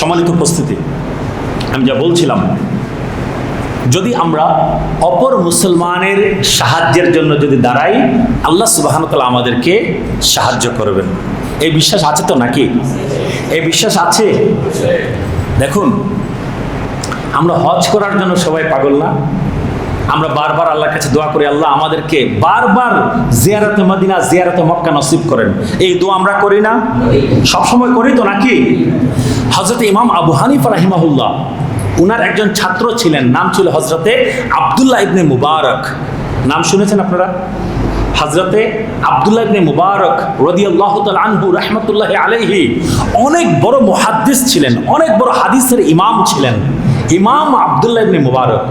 সম্মানিত উপস্থিতি। আমি যা বলছিলাম, যদি আমরা অপর মুসলমানের সাহায্যের জন্য যদি দাঁড়াই, আল্লাহ সুবাহানতালা আমাদেরকে সাহায্য করবেন। এই বিশ্বাস আছে তো নাকি? এই বিশ্বাস আছে? দেখুন, আমরা হজ করার জন্য সবাই পাগল না? আমরা বারবার আল্লাহর কাছে দোয়া করি, আল্লাহ আমাদেরকে বারবার জিয়ারতে মদিনা, জিয়ারতে মক্কা নসিব করেন। এই দোয়া আমরা করি না? সবসময় করি তো নাকি? হজরত ইমাম আবু হানিফ রাহিমাহুল্লাহ, উনার একজন ছাত্র ছিলেন, নাম ছিল হজরতে আবদুল্লাহ ইবনে মুবারক। নাম শুনেছেন আপনারা? হজরতে আবদুল্লাহ ইবনে মুবারক রদিয়াল্লাহ আনহু রহমতুল্লাহ আলাইহি, অনেক বড় মুহাদ্দিস ছিলেন, অনেক বড় হাদিসের ইমাম ছিলেন। ইমাম আবদুল্লাহ ইবনে মুবারক।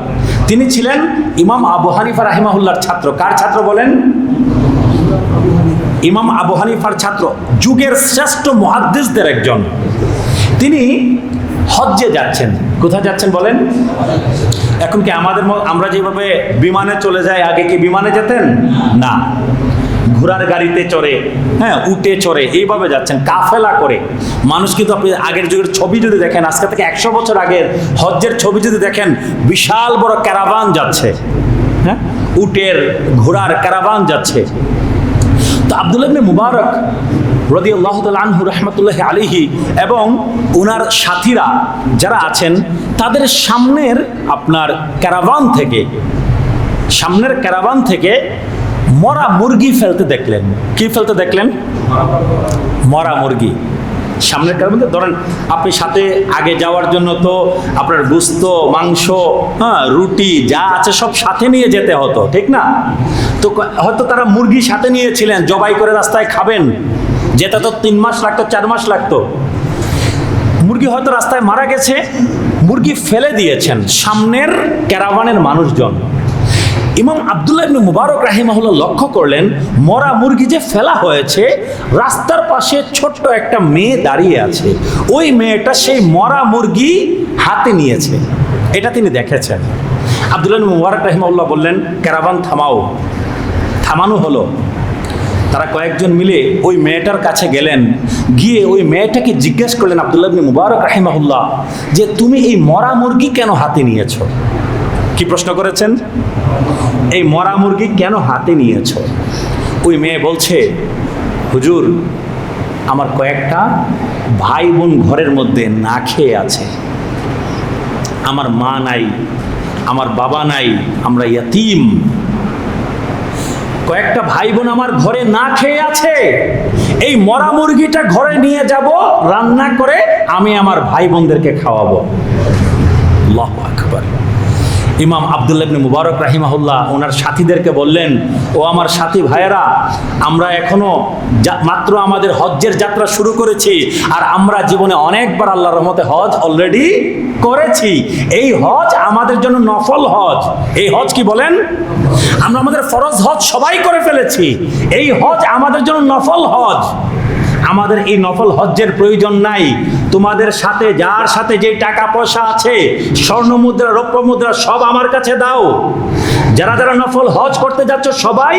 তিনি ছিলেন ইমাম আবু হানিফা রাহিমাহুল্লাহর ছাত্র। কার ছাত্র বলেন? ইমাম আবু হানিফার ছাত্র, যুগের শ্রেষ্ঠ মুহাদ্দিসদের একজন। তিনি হজ্জে যাচ্ছেন। কোথায় যাচ্ছেন বলেন? এখন কি আমাদের আমরা যেভাবে বিমানে চলে যাই, আগে কি বিমানে যেতেন? না। ঘোড়ার গাড়িতে চড়ে হ্যাঁ উটে চড়ে, এইভাবে যাচ্ছেন, কাফেলা করে। মানুষ কিন্তু আপনি আগের যুগের ছবি যদি দেখেন, আজকে থেকে একশো বছর আগের হজ্জের ছবি যদি দেখেন, বিশাল বড় ক্যারাভান যাচ্ছে। হ্যাঁ উটের ঘোড়ার ক্যারাভান যাচ্ছে। তো আব্দুল ইবনে মুবারক রদি আল্লাহ আনহু রহমতুল্লাহ আলিহি এবং ওনার সাথীরা যারা আছেন, তাদের সামনের আপনার ক্যারাভান থেকে, সামনের ক্যারাভান থেকে মরা মুরগি ফেলতে দেখলেন। কি ফেলতে দেখলেন? মরা মুরগি। সামনের ক্যারাভান থেকে, ধরেন আপনি সাথে আগে যাওয়ার জন্য তো আপনার গুস্ত, মাংস হ্যাঁ রুটি যা আছে সব সাথে নিয়ে যেতে হতো, ঠিক না? তো হয়তো তারা মুরগি সাথে নিয়েছিলেন, জবাই করে রাস্তায় খাবেন। যেতে তো তিন মাস লাগতো, চার মাস লাগতো। মুরগি হয়তো রাস্তায় মারা গেছে, মুরগি ফেলে দিয়েছেন সামনের ক্যারাভানের মানুষজন। ইমাম আবদুল্লাহ ইবনে মুবারক রাহিমাহুল্লাহ লক্ষ্য করলেন, মরা মুরগি যে ফেলা হয়েছে, রাস্তার পাশে ছোট্ট একটা মেয়ে দাঁড়িয়ে আছে। ওই মেয়েটা সেই মরা মুরগি হাতে নিয়েছে। এটা তিনি দেখেছেন। আবদুল্লাহ মুবারক রাহিমাহুল্লাহ বললেন, ক্যারাভান থামাও। থামানো হলো। তারা কয়েকজন মিলে ওই মেয়েটার কাছে গেলেন। গিয়ে ওই মেয়েটাকে জিজ্ঞেস করলেন আবদুল্লাহ ইবনে মুবারক রাহিমাহুল্লাহ, যে তুমি এই মরা মুরগি কেন হাতে নিয়েছো? কি প্রশ্ন করেছেন? এই মরা মুরগি কেন হাতে নিয়েছো? ওই মেয়ে বলছে, হুজুর, আমার কয়েকটা ভাই বোন ঘরের মধ্যে না খেয়ে আছে। আমার মা নাই, আমার বাবা নাই, আমরা ইয়াতিম। কয়েকটা ভাই বোন আমার ঘরে না খেয়ে আছে। এই মরা মুরগিটা ঘরে নিয়ে যাব, রান্না করে আমি আমার ভাই বোনদেরকে খাওয়াবো আকবার। ইমাম আবদুল্লাহ ইবনে মুবারক রাহিমাহুল্লাহ ওনার সাথীদেরকে বললেন, ও আমার সাথী ভাইয়েরা, আমরা এখনও যা- মাত্র আমাদের হজ্জের যাত্রা শুরু করেছি আর আমরা জীবনে অনেকবার আল্লাহর রহমতে হজ অলরেডি করেছি। এই হজ আমাদের জন্য নফল হজ। এই হজ কি বলেন? আমরা আমাদের ফরজ হজ সবাই করে ফেলেছি। এই হজ আমাদের জন্য নফল হজ। আমাদের এই নফল হজ্জের প্রয়োজন নাই। তোমাদের সাথে, যার সাথে যে টাকা পয়সা আছে, স্বর্ণ মুদ্রা, রৌপ্য মুদ্রা সব আমার কাছে দাও। যারা যারা নফল হজ করতে যাচ্ছ, সবাই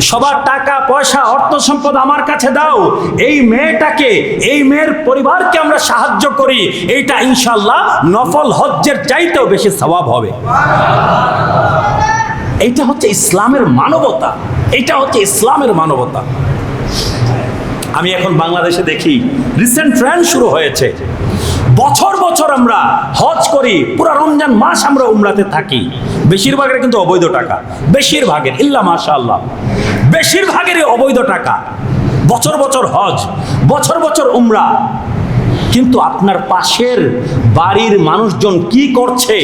সবার টাকা, পয়সা, অর্থ সম্পদ আমার কাছে দাও। এই মেয়েটাকে, এই মেয়ের পরিবারকে আমরা সাহায্য করি। এইটা ইনশাল্লাহ নফল হজ্জের চাইতেও বেশি স্বভাব হবে। এইটা হচ্ছে ইসলামের মানবতা। এইটা হচ্ছে ইসলামের মানবতা। আমি এখন বাংলাদেশে দেখি রিসেন্ট ট্রেন্ড শুরু হয়েছে। বছর বছর আমরা হজ করি, পুরো রমজান মাস আমরা উমরাতে থাকি। বেশিরভাগের কিন্তু অবৈধ টাকা। বেশিরভাগের, ইল্লা মাশা আল্লাহ বেশিরভাগেরই অবৈধ টাকা। বছর বছর হজ, বছর বছর উমরা। কিন্তু আপনার পাশের বাড়ির মানুষজন কি করছে?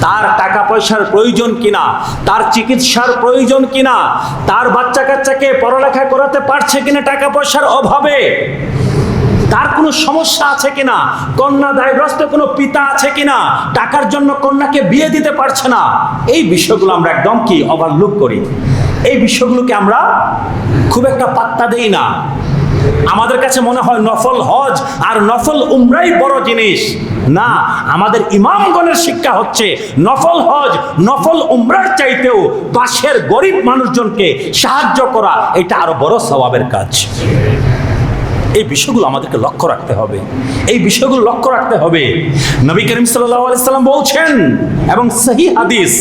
তার টাকা পয়সার প্রয়োজন কিনা? তার চিকিৎসার প্রয়োজন কিনা? তার বাচ্চা কাচ্চাকে পড়ালেখা করাতে পারছে কিনা টাকা পয়সার অভাবে? তার কোনো সমস্যা আছে কিনা? কন্যা দায়গ্রস্ত কোনো পিতা আছে কিনা? টাকার জন্য কন্যাকে বিয়ে দিতে পারছে না? এই বিষয়গুলো আমরা একদম কি ওভারলুক করি। এই বিষয়গুলোকে আমরা খুব একটা পাত্তা দেই না। আমাদের কাছে মনে হয় নফল হজ আর নফল উমরাই বড় জিনিস। না, আমাদের ইমামগণের শিক্ষা হচ্ছে নফল হজ, নফল উমরার চাইতেও পাশের গরিব মানুষজনকে সাহায্য করা, এটা আরও বড় স্বভাবের কাজ। এই বিষয়গুলো আমাদেরকে লক্ষ্য রাখতে হবে। এই বিষয়গুলো লক্ষ্য রাখতে হবে। নবী করিম সাল্লাম বলছেন, এবং সহি হাদিস,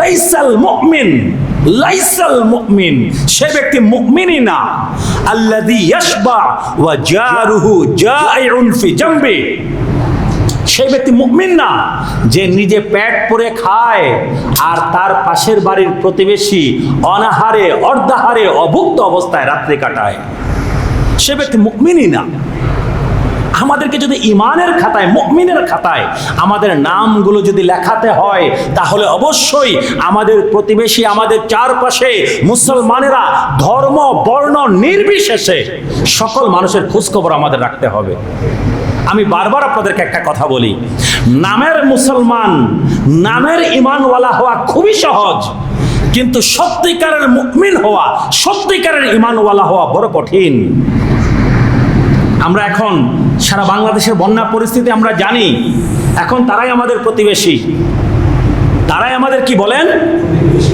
লাইসাল মুমিন লাইসাল মুমিন, সে ব্যক্তি মুমিনই না। আল্লাযী ইয়াশবা ওয়া জারুহু জাইউন ফি ব্যক্তি না, যে নিজে পরে খায় আর তার পাশের বাড়ির প্রতিবেশী অনাহারে, অর্ধাহারে, অভুক্ত অবস্থায় রাত্রি কাটায়। সে ব্যক্তি মুকমিনই না। আমাদেরকে যদি ইমানের খাতায় মুকমিনের খাতায় আমাদের নামগুলো যদি লেখাতে হয়, তাহলে অবশ্যই আমাদের প্রতিবেশী, আমাদের চারপাশে মুসলমানেরা ধর্ম, বর্ণ নির্বিশেষে সকল মানুষের খোঁজখবর আমাদের রাখতে হবে। আমি বারবার আপনাদেরকে একটা কথা বলি, নামের মুসলমান, নামের ইমানওয়ালা হওয়া খুবই সহজ, কিন্তু সত্যিকারের মুকমিন হওয়া, সত্যিকারের ইমানওয়ালা হওয়া বড় কঠিন। আমরা এখন সারা বাংলাদেশের বন্যা পরিস্থিতি আমরা জানি। এখন তারাই আমাদের প্রতিবেশী। তারাই আমাদের কি বলেন?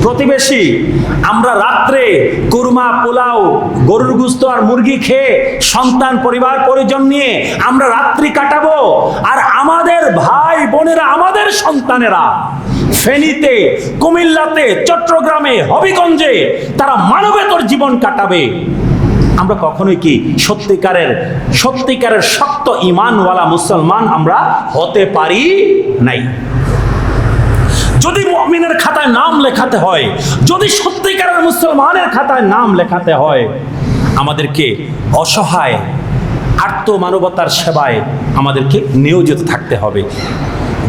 প্রতিবেশী। আমরা রাত্রে কুরমা, পোলাও, গরুর গুস্ত আর মুরগি খেয়ে সন্তান, পরিবার, পরিজন নিয়ে আমরা রাত্রি কাটাবো। আর আমাদের ভাই বোনেরা, আমাদের সন্তানেরা ফেনীতে, কুমিল্লাতে, চট্টগ্রামে, হবিগঞ্জে তারা মানবেতর জীবন কাটাবে। আমরা কখনোই কি সত্যিকারের সত্যিকারের শক্ত ইমানওয়ালা মুসলমান আমরা হতে পারি নাই। যদি মুমিনের খাতায় নাম লেখাতে হয়, যদি সত্যিকারের মুসলমানের খাতায় নাম লেখাতে হয়, আমাদেরকে অসহায়, আত্মমানবতার সেবায় আমাদেরকে নিয়োজিত থাকতে হবে।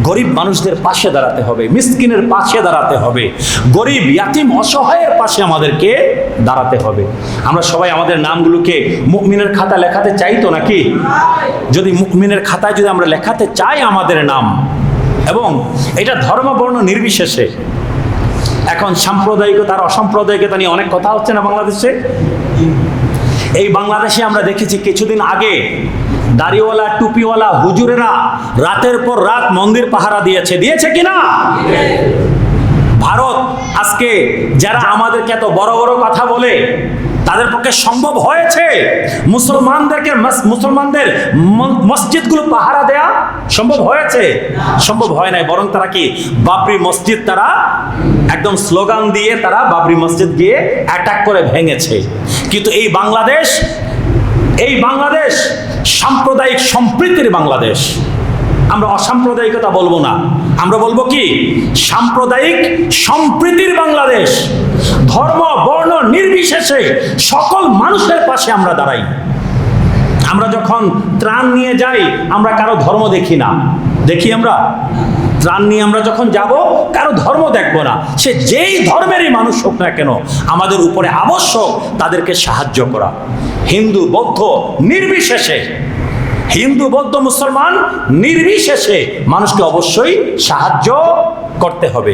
গরিব মানুষদের পাশে দাঁড়াতে হবে, মিসকিনের পাশে দাঁড়াতে হবে। গরিব, ইয়াতিম, অসহায়ের পাশে আমাদেরকে দাঁড়াতে হবে। আমরা সবাই আমাদের নামগুলোকে মুকমিনের খাতা লেখাতে চাই তো নাকি? যদি মুকমিনের খাতায় যদি আমরা লেখাতে চাই আমাদের নাম, এবং এটা ধর্ম বর্ণ নির্বিশেষে, এখন সাম্প্রদায়িকতা আর অসাম্প্রদায়িকতা নিয়ে অনেক কথা হচ্ছে না বাংলাদেশে? এই বাংলাদেশে আমরা দেখেছি কিছুদিন আগে দাড়িওয়ালা, টুপিওয়ালা হুজুরেরা রাতের পর রাত মন্দির পাহারা দিয়েছে। দিয়েছে কিনা? ভারত, আজকে যারা আমাদেরকে এত বড় বড় কথা বলে তাদের পক্ষে সম্ভব হয়েছে মুসলমানদেরকে মুসলমানদের মসজিদগুলো পাহারা দেয়া সম্ভব হয়েছে? সম্ভব হয় নাই। বরং তারা কি বাবরি মসজিদ তারা একদম স্লোগান দিয়ে তারা বাবরি মসজিদ গিয়ে অ্যাটাক করে ভেঙেছে। কিন্তু এই বাংলাদেশ এই বাংলাদেশ সাম্প্রদায়িক সম্প্রীতির বাংলাদেশ। আমরা অসাম্প্রদায়িকতা বলব না। আমরা বলব কি? সাম্প্রদায়িক সম্প্রীতির বাংলাদেশ, ধর্ম, বর্ণ নির্বিশেষে সকল মানুষের পাশে আমরা দাঁড়াই। আমরা যখন ত্রাণ নিয়ে যাই, আমরা কারও ধর্ম দেখি না। দেখি আমরা? ত্রাণ নিয়ে আমরা যখন যাব, কারও ধর্ম দেখব না। সে যেই ধর্মেরই মানুষ হোক না কেন, আমাদের উপরে আবশ্যক তাদেরকে সাহায্য করা। হিন্দু, বৌদ্ধ নির্বিশেষে হিন্দু বৌদ্ধ মুসলমান নির্বিশেষে মানুষকে অবশ্যই সাহায্য করতে হবে।